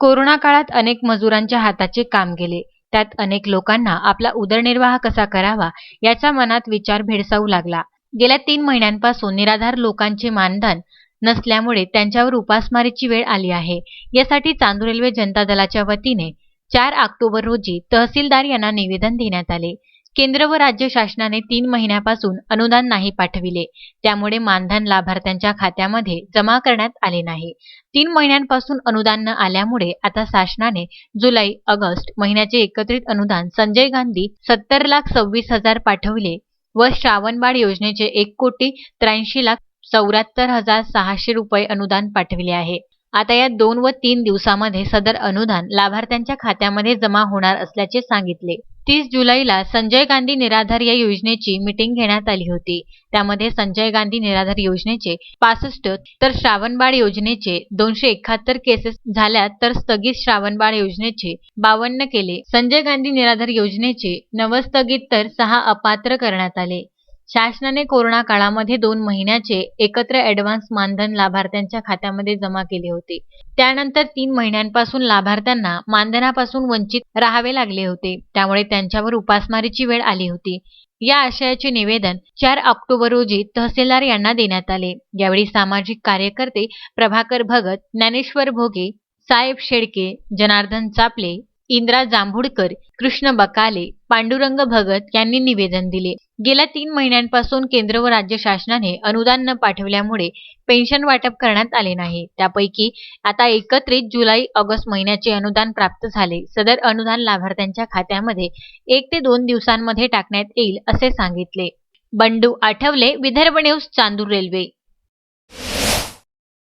Corona काळात अनेक मजुरांच्या हाताचे काम गेले. त्यात अनेक लोकांना आपला उदरनिर्वाह कसा करावा याचा मनात विचार भेडसावू लागला. गेल्या तीन महिन्यांपासून निराधार लोकांचे मानधन नसल्यामुळे त्यांच्यावर उपासमारीची वेळ आली आहे. यासाठी चांदूर रेल्वे जनता दलाच्या वतीने चार ऑक्टोबर रोजी तहसीलदार यांना निवेदन देण्यात आले. केंद्र व राज्य शासनाने तीन महिन्यापासून अनुदान नाही पाठविले. त्यामुळे मानधन लाभार्थ्यांच्या खात्यामध्ये जमा करण्यात आले नाही. तीन महिन्यांपासून अनुदान न आल्यामुळे आता शासनाने जुलै ऑगस्ट महिन्याचे एकत्रित अनुदान संजय गांधी सत्तर लाख सव्वीस हजार पाठविले व श्रावणबाळ योजनेचे एक कोटी त्र्याऐंशी लाख चौऱ्याहत्तर हजार सहाशे रुपये अनुदान पाठविले आहे. आता या दोन व तीन दिवसामध्ये सदर अनुदान लाभार्थ्यांच्या खात्यामध्ये जमा होणार असल्याचे सांगितले. तीस जुलैला संजय गांधी निराधार या योजनेची मीटिंग घेण्यात आली होती. त्यामध्ये संजय गांधी निराधार योजनेचे पासष्ट तर श्रावणबाळ योजनेचे दोनशे एकाहत्तर केसेस झाल्या तर स्थगित श्रावणबाळ योजनेचे बावन्न केले. संजय गांधी निराधार योजनेचे नवस्थगित तर सहा अपात्र करण्यात आले. शासनाने कोरोना काळामध्ये दोन महिन्याचे एकत्र ऍडव्हान्स मानधन लाभार्थ्यांच्या खात्यामध्ये जमा केले होते. त्यानंतर तीन महिन्यांपासून लाभार्थ्यांना मानधनापासून वंचित राहावे लागले होते. त्यामुळे त्यांच्यावर उपासमारीची वेळ आली होती. या आशयाचे निवेदन चार ऑक्टोबर रोजी तहसीलदार यांना देण्यात आले. यावेळी सामाजिक कार्यकर्ते प्रभाकर भगत ज्ञानेश्वर भोगे साहेब शेडके जनार्दन चापले इंद्रा जांभुडकर कृष्ण बकाले पांडुरंग भगत यांनी निवेदन दिले. गेल्या तीन महिन्यांपासून केंद्र व राज्य शासनाने अनुदान न पाठवल्यामुळे पेन्शन वाटप करण्यात आले नाही. त्यापैकी आता एकत्रित जुलै ऑगस्ट महिन्याचे अनुदान प्राप्त झाले. सदर अनुदान लाभार्थ्यांच्या खात्यामध्ये एक ते दोन दिवसांमध्ये टाकण्यात येईल असे सांगितले. Bandu Athawale Vidarbha news Chandur railway.